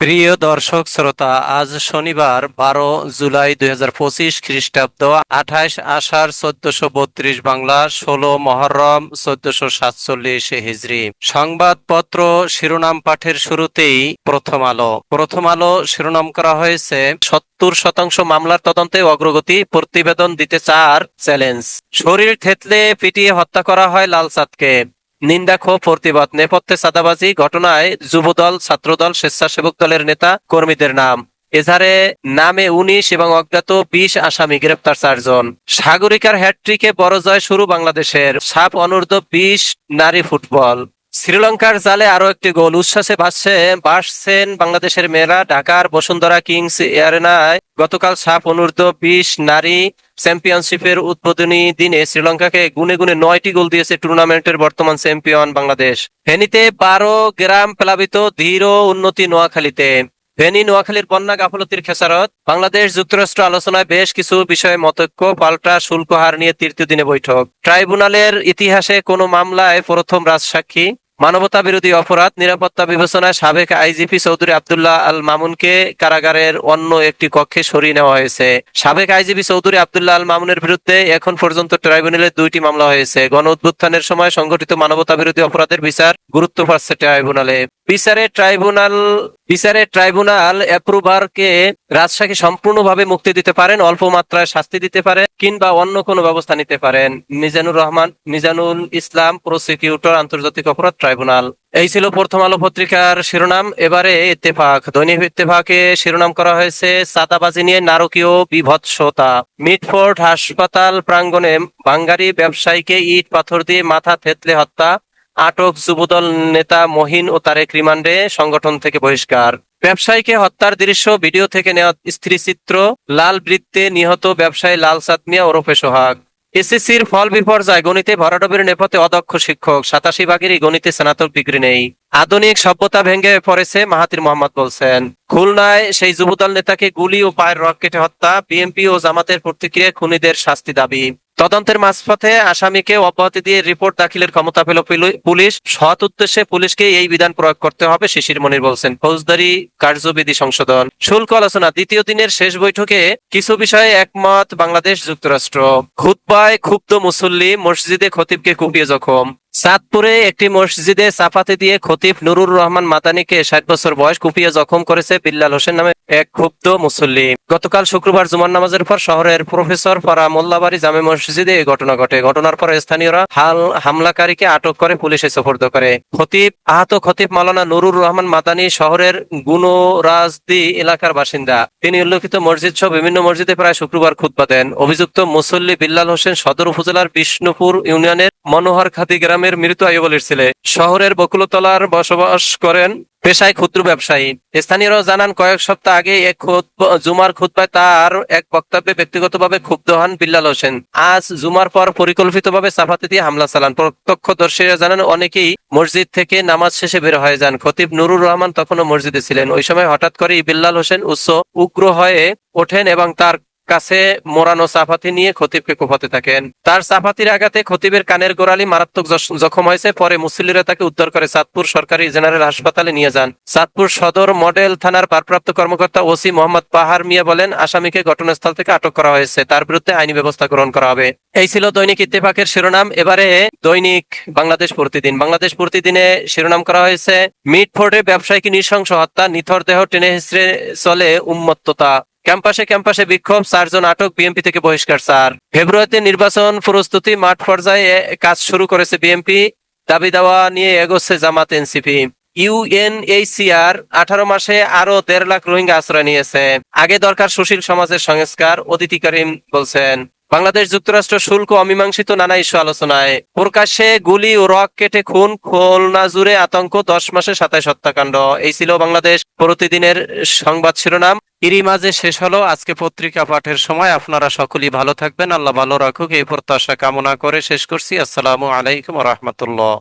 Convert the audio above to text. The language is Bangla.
প্রিয় দর্শক শ্রোতা, আজ শনিবার, বারো জুলাই দুই হাজার পঁচিশ খ্রিস্টাব্দ আঠাইশ আষাঢ় চোদ্দশো বত্রিশ বাংলা, ষোলো মহরম চোদ্দশো সাতচল্লিশ হিজড়ি সংবাদপত্র শিরোনাম পাঠের শুরুতেই প্রথম আলো। প্রথম আলো শিরোনাম করা হয়েছে, সত্তর শতাংশ মামলার তদন্তে অগ্রগতি প্রতিবেদন দিতে চার চ্যালেঞ্জ। শরীর থেতলে পিটিয়ে হত্যা করা হয় লালসাদকে। নিন্দাক্ষোভ প্রতিবাদ, নেপথ্যে সাদাবাজি ঘটনায় যুবদল, ছাত্রদল, স্বেচ্ছাসেবক দলের নেতা, কর্মীদের নাম। এজারে নামে উনিশ এবং অজ্ঞাত বিশ আসামি গ্রেপ্তার চারজন। সাগরিকার হ্যাট্রিকে বড় জয় শুরু বাংলাদেশের। সাপ অনূর্ধ্ব বিশ, নারী ফুটবল। শ্রীলঙ্কার জালে আরও একটি গোল। উচ্ছ্বাসে ভাসছে ভাসছেন বাংলাদেশের মেয়েরা ঢাকার বসুন্ধরা কিংস এয়ারেনায়। গতকাল সাফ অনূর্ধ্ব বিশ নারী চ্যাম্পিয়নশিপের উদ্বোধনী দিনে শ্রীলঙ্কাকে গুনে গুনে নয়টি গোল দিয়েছে টুর্নামেন্টের বর্তমান চ্যাম্পিয়ন বাংলাদেশ। ফেনীতে বারো, গ্রাম প্লাবিত, ধীর উন্নতি নোয়াখালীতে। ফেনী নোয়াখালীর বন্যা গাফলতির খেসারত। বাংলাদেশ যুক্তরাষ্ট্র আলোচনায় বেশ কিছু বিষয়ে মতৈক্য, পাল্টা শুল্ক হার নিয়ে তৃতীয় দিনে বৈঠক। ট্রাইব্যুনালের ইতিহাসে কোনো মামলায় প্রথম রাজসাক্ষী মানবতা বিরোধী অপরাধ, নিরাপত্তা বিবেচনায় সাবেক আইজিপি চৌধুরী আবদুল্লাহ আল মামুনকে কারাগারের অন্য একটি কক্ষে সরিয়ে নেওয়া হয়েছে। সাবেক আইজিপি চৌধুরী আবদুল্লাহ আল মামুনের বিরুদ্ধে এখন পর্যন্ত ট্রাইব্যুনালে দুইটি মামলা হয়েছে। গণ উদ্বোধনের সময় সংঘটিত মানবতা বিরোধী অপরাধের বিচার গুরুত্ব পাচ্ছে ট্রাইব্যুনালে। বিচারে ট্রাইব্যুনাল বিচারে ট্রাইব্যুনাল অ্যাপ্রুভারকে রাজশাহী সম্পূর্ণভাবে মুক্তি দিতে পারেন, অল্প মাত্রায় শাস্তি দিতে পারে কিংবা অন্য কোনো ব্যবস্থা নিতে পারেন। মিজানুর রহমান, মিজানুল ইসলাম প্রসিকিউটর আন্তর্জাতিক অপরাধ ট্রাইব্যুনাল। এই ছিল প্রথম আলো পত্রিকার শিরোনাম। এবারে ইত্তেফাক। দৈনিক ইত্তেফাকে শিরোনাম করা হয়েছে সাদাবাজি নিয়ে নারকীয় বিভৎসতা। মিটফোর্ড হাসপাতাল প্রাঙ্গণে বাঙ্গারি ব্যবসায়ীকে ইট পাথর দিয়ে মাথা থেতলে হত্যা। আটক যুবদল নেতা মহিন ও তারেক রিমান্ডে সংগঠন থেকে বহিষ্কার। ব্যবসায়ীকে হত্যার দৃশ্য ভিডিও থেকে নেওয়া স্ত্রী চিত্র লাল বৃত্তে নিহত ব্যবসায়ী লাল সাত মিয়া ওরফে সোহাগ। এসএসসির ফল বিপর্যয়, গণিতে ভরাডবির নেপথে অদক্ষ শিক্ষক, সাতাশি ভাগেরই গণিতে স্নাতক ডিগ্রি নেই। আধুনিক সভ্যতা ভেঙে পড়েছে মাহাতির মোহাম্মদ বলছেন। খুলনায় সেই যুবদল নেতাকে গুলি ও পায়ের রক কেটে হত্যা, বিএনপি ও জামাতের প্রতিক্রিয়ায় খুনিদের শাস্তি দাবি। তদন্তের মাঝপথে আসামিকে অব্যাহতি দিয়ে রিপোর্ট দাখিলের ক্ষমতা পেল পুলিশ। সৎ উদ্দেশ্যে পুলিশকে এই বিধান প্রয়োগ করতে হবে, শিশির মনির বলছেন। ফৌজদারি কার্যবিধি সংশোধন। শুল্ক আলোচনা। দ্বিতীয় দিনের শেষ বৈঠকে কিছু বিষয়ে একমত বাংলাদেশ যুক্তরাষ্ট্র। খুতবায় ক্ষুব্ধ মুসল্লি মসজিদে খতিবকে কুপিয়ে জখম। চাঁদপুরে একটি মসজিদে চাপাতি দিয়ে খতিব নুরুর রহমান মাদানিকে ষাট বছর বয়স কুপিয়ে জখম করেছে বিল্লাল হোসেন নামে এক ক্ষুব্ধ মুসল্লি। গতকাল শুক্রবার জুমার নামাজের পর শহরের প্রফেসর পাড়া মোল্লাবাড়ি জামে মসজিদে এই ঘটনা ঘটে। ঘটনার পর স্থানীয়রা হাল হামলাকারীকে আটক করে পুলিশে সোপর্দ করে। খতিব, আহত খতিব মালানা নুরুর রহমান মাদানি শহরের গুণরাজদি এলাকার বাসিন্দা। তিনি উল্লেখিত মসজিদ সহ বিভিন্ন মসজিদে প্রায় শুক্রবার খুতবা দেন। অভিযুক্ত মুসল্লি বিল্লাল হোসেন সদর উপজেলার বিষ্ণুপুর ইউনিয়নের মনোহর খাদি গ্রামের মৃত আইবলের ছেলে। শহরের বকুলতলার বসবাস করেন পেশায় ক্ষুদ্র ব্যবসায়ী। স্থানীয়রা জানান, কয়েক সপ্তাহ আগে এক জুমার খুতবায় তার এক বক্তব্যে ব্যক্তিগতভাবে ক্ষুব্ধ হন বিল্লাল হোসেন। আজ জুমার পর পরিকল্পিতভাবে সাফাতে দিয়ে হামলা চালান। প্রত্যক্ষদর্শীরা জানান, অনেকেই মসজিদ থেকে নামাজ শেষে বের হয়ে যান। খতিব নুরুর রহমান তখনও মসজিদে ছিলেন। ওই সময় হঠাৎ করেই বিল্লাল হোসেন উচ্চ উগ্র হয়ে ওঠেন এবং তার কাছে মোড়ানো চাপাতি নিয়ে খতিবকে কোপাতে থাকেন। তার চাপাতির আঘাতে খতিবের কানের গোড়ালি মারাত্মক জখম হয়েছে। পরে মুসল্লিরা তাকে উদ্ধার করে চাঁদপুর সরকারি জেনারেল হাসপাতালে নিয়ে যান। চাঁদপুর সদর মডেল থানার ভারপ্রাপ্ত কর্মকর্তা ওসি মোহাম্মদ পাহাড় মিয়া বলেন, আসামিকে ঘটনাস্থল থেকে আটক করা হয়েছে। তার বিরুদ্ধে আইনি ব্যবস্থা গ্রহণ করা হবে। এই ছিল দৈনিক ইত্তেফাকের শিরোনাম। এবারে দৈনিক বাংলাদেশ প্রতিদিন। বাংলাদেশ প্রতিদিনে শিরোনাম করা হয়েছে, মিটফোর্ডে ব্যবসায়ীকে নৃশংস হত্যা, নিথর দেহ টেনে হিসড়ে চলে উন্মত্ততা। ক্যাম্পাসে ক্যাম্পাসে বিক্ষোভ চারজন আটক বিএনপি থেকে বহিষ্কার, স্যার। ফেব্রুয়ারিতে নির্বাচন প্রস্তুতি মাঠ পর্যায়ে কাজ শুরু করেছে বিএনপি দাবি দাওয়া নিয়ে এগোচ্ছে জামাত এনসিপি ইউএনএইচসিআর আঠারো মাসে আরও দেড় লাখ রোহিঙ্গা আশ্রয় নিয়েছে। আগে দরকার সুশীল সমাজের সংস্কার অতিথি করিম বলছেন। বাংলাদেশ যুক্তরাষ্ট্র শুল্ক অমীমাংসিত নানা ইস্যু আলোচনায় প্রকাশ্যে গুলি ও রক কেটে খুন, খোলনা জুড়ে আতঙ্ক, দশ মাসে সাতাইশ হত্যাকাণ্ড। এই ছিল বাংলাদেশ প্রতিদিনের সংবাদ শিরোনাম। এরই মাঝে শেষ হলো আজকে পত্রিকা পাঠের সময়। আপনারা সকলেই ভালো থাকবেন। আল্লাহ ভালো রাখুক। এই প্রত্যাশা কামনা করে শেষ করছি। আসসালামু আলাইকুম রহমতুল্লাহ।